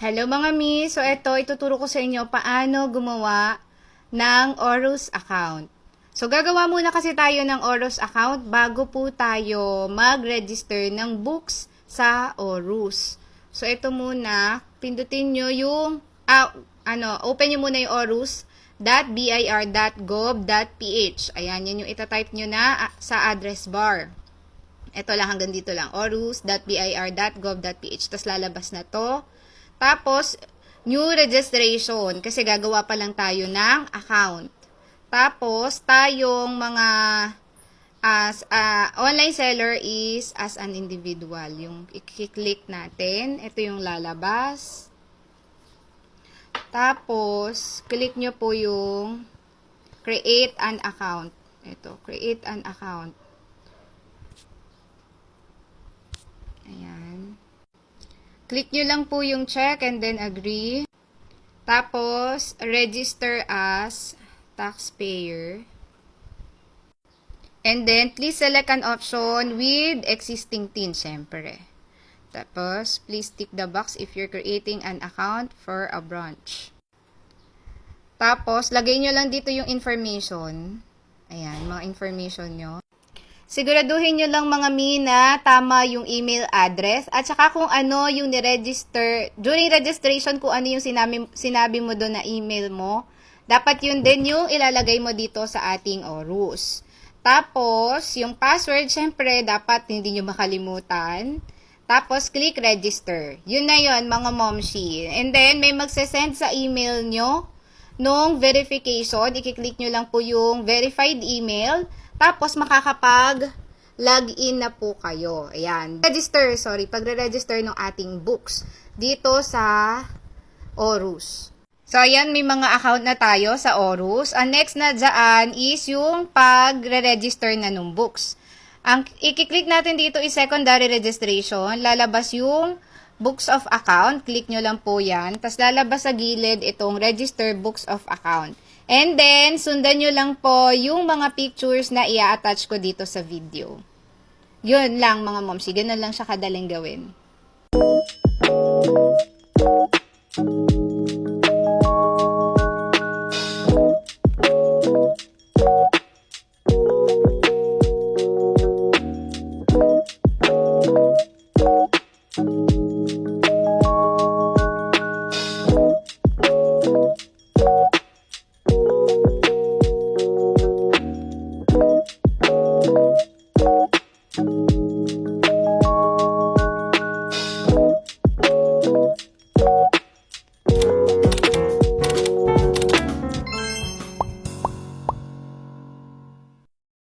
Hello mga mi! So ito, ituturo ko sa inyo paano gumawa ng Orus account. So gagawa muna kasi tayo ng Orus account bago po tayo mag-register ng books sa Orus. So ito muna, pindutin nyo yung, ah, ano, open nyo muna yung orus.bir.gov.ph. Ayan, yan yung itatype nyo na ah, sa address bar. Ito lang, hanggang dito lang. orus.bir.gov.ph. Tapos lalabas na to. Tapos, new registration. Kasi gagawa pa lang tayo ng account. Tapos, tayong mga as ah, online seller is as an individual. Yung i-click natin. Ito yung lalabas. Tapos, click nyo po yung create an account. Ito, create an account. Ayan. Click nyo lang po yung check and then agree. Tapos, register as taxpayer. And then, please select an option with existing TIN, syempre. Tapos, please tick the box if you're creating an account for a branch. Tapos, lagay nyo lang dito yung information. Ayan, mga information nyo. Siguraduhin nyo lang mga mi na tama yung email address at saka kung ano yung ni-register, during registration kung ano yung sinabi, sinabi mo doon na email mo, dapat yun din yung ilalagay mo dito sa ating ORUS. Tapos, yung password, syempre, dapat hindi nyo makalimutan. Tapos, click register. Yun na yun, mga momshi. And then, may magsasend sa email nyo nung verification. Ikiklik nyo lang po yung verified email. Tapos, makakapag login na po kayo. Ayan. Register, sorry, pagre-register ng ating books dito sa Orus. So, ayan, may mga account na tayo sa Orus. Ang next na dyan is yung pagre-register na ng books. Ang i-click natin dito is secondary registration. Lalabas yung books of account. Click nyo lang po yan. Tapos lalabas sa gilid itong register books of account. And then, sundan nyo lang po yung mga pictures na i-attach ko dito sa video. Yun lang mga momsi, ganun lang siya kadaling gawin.